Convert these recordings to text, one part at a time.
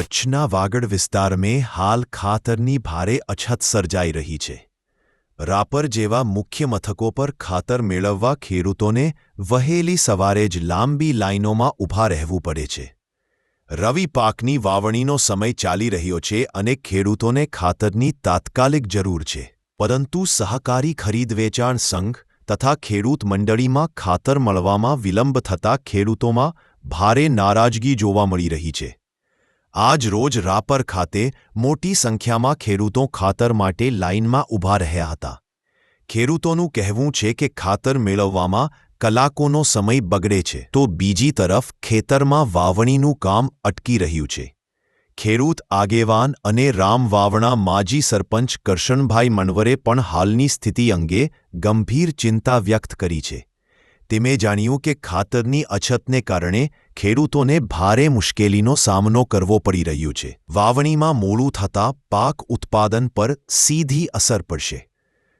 કચ્છના વાગડ વિસ્તારમાં હાલ ખાતરની ભારે અછત સર્જાઈ રહી છે. રાપર જેવા મુખ્ય મથકો પર ખાતર મેળવવા ખેડૂતોને વહેલી સવારે જ લાંબી લાઇનોમાં ઊભા રહેવું પડે છે. રવિ પાકની વાવણીનો સમય ચાલી રહ્યો છે અને ખેડૂતોને ખાતરની તાત્કાલિક જરૂર છે. પરંતુ સહકારી ખરીદ વેચાણ સંઘ તથા ખેડૂત મંડળીમાં ખાતર મળવામાં વિલંબ થતાં ખેડૂતોમાં ભારે નારાજગી જોવા મળી રહી છે. આજ રોજ રાપર ખાતે મોટી સંખ્યામાં ખેડૂતો ખાતર માટે લાઇનમાં ઊભા રહ્યા હતા. ખેડૂતોનું કહેવું છે કે ખાતર મેળવવામાં કલાકોનો સમય બગડે છે. તો બીજી તરફ ખેતરમાં વાવણીનું કામ અટકી રહ્યું છે. ખેડૂત આગેવાન અને રામ વાવણા માજી સરપંચ કરશનભાઈ મનવરે પણ હાલની સ્થિતિ અંગે ગંભીર ચિંતા વ્યક્ત કરી છે. તેમણે જાણ્યું કે ખાતરની અછતને કારણે ખેડૂતોને ભારે મુશ્કેલીનો સામનો કરવો પડી રહ્યો છે. વાવણીમાં મોડું થતાં પાક ઉત્પાદન પર સીધી અસર પડશે.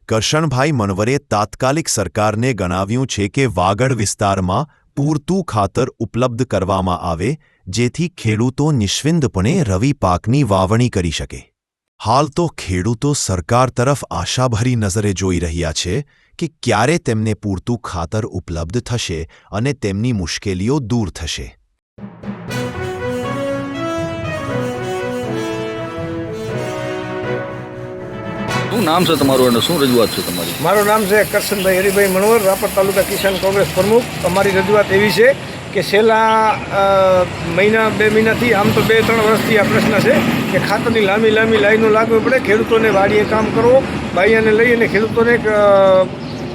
કરશણભાઈ મનવરે તાત્કાલિક સરકારને ગણાવ્યું છે કે વાગડ વિસ્તારમાં પૂરતું ખાતર ઉપલબ્ધ કરવામાં આવે, જેથી ખેડૂતો નિશ્વિંદપણે રવિ પાકની વાવણી કરી શકે. હાલ તો ખેડૂતો સરકાર તરફ આશાભરી નજરે જોઈ રહ્યા છે કે ક્યારે તેમને પૂરતું ખાતર ઉપલબ્ધ થશે અને તેમની મુશ્કેલીઓ દૂર થશે. શું નામ છે તમારું અને શું રજૂઆત છે તમારી? મારું નામ છે કરશનભાઈ હરિભાઈ મણવર રાપર તાલુકા કિસાન કોંગ્રેસ પ્રમુખ. અમારી રજૂઆત એવી છે કે છેલ્લા મહિના, બે મહિનાથી આમ તો બે, ત્રણ વર્ષથી આ પ્રશ્ન છે કે ખાતરની લાંબી લાંબી લાઈનો લાગવી પડે. ખેડૂતોને વાડીએ કામ કરવો, બાઈયાને લઈ અને ખેડૂતોને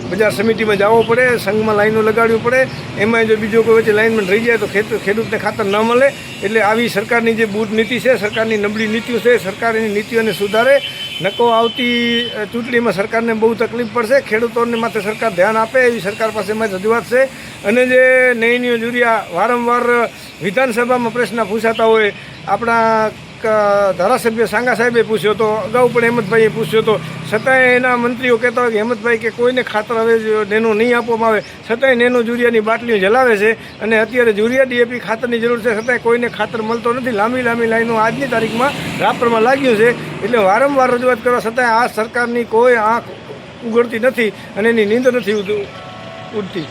બજાર સમિતિમાં જવો પડે, સંઘમાં લાઈનો લગાડવી પડે. એમાં જો બીજો કોઈ વચ્ચે લાઇનમાં રહી જાય તો ખેડૂતને ખાતર ન મળે. એટલે આવી સરકારની જે બૂટ નીતિ છે, સરકારની નબળી નીતિઓ છે સરકારની નીતિઓને સુધારે. નકો આવતી ચૂંટણીમાં સરકારને બહુ તકલીફ પડશે. ખેડૂતોને માટે સરકાર ધ્યાન આપે, એવી સરકાર પાસે મારી રજૂઆત છે. અને જે નયનીઓ જુરિયા વારંવાર વિધાનસભામાં પ્રશ્ન પૂછાતા હોય, આપણા ધારાસભ્ય સાંગા સાહેબે પૂછ્યો હતો, અગાઉ પણ હેમંતભાઈએ પૂછ્યો હતો, છતાંય એના મંત્રીઓ કહેતા હોય કે હેમંતભાઈ કે કોઈને ખાતર હવે નેનો નહીં આપવામાં આવે, છતાંય નેનો જુરિયાની બાટલીઓ જલાવે છે અને અત્યારે જુરિયા ડીએપી ખાતરની જરૂર છે, છતાંય કોઈને ખાતર મળતો નથી. લાંબી લાંબી લાઈનો આજની તારીખમાં રાપરમાં લાગ્યું છે, એટલે વારંવાર રજૂઆત કરવા છતાંય આ સરકારની કોઈ આંખ ઉગડતી નથી અને એની નીંદ નથી ઉડ- ઉડતી.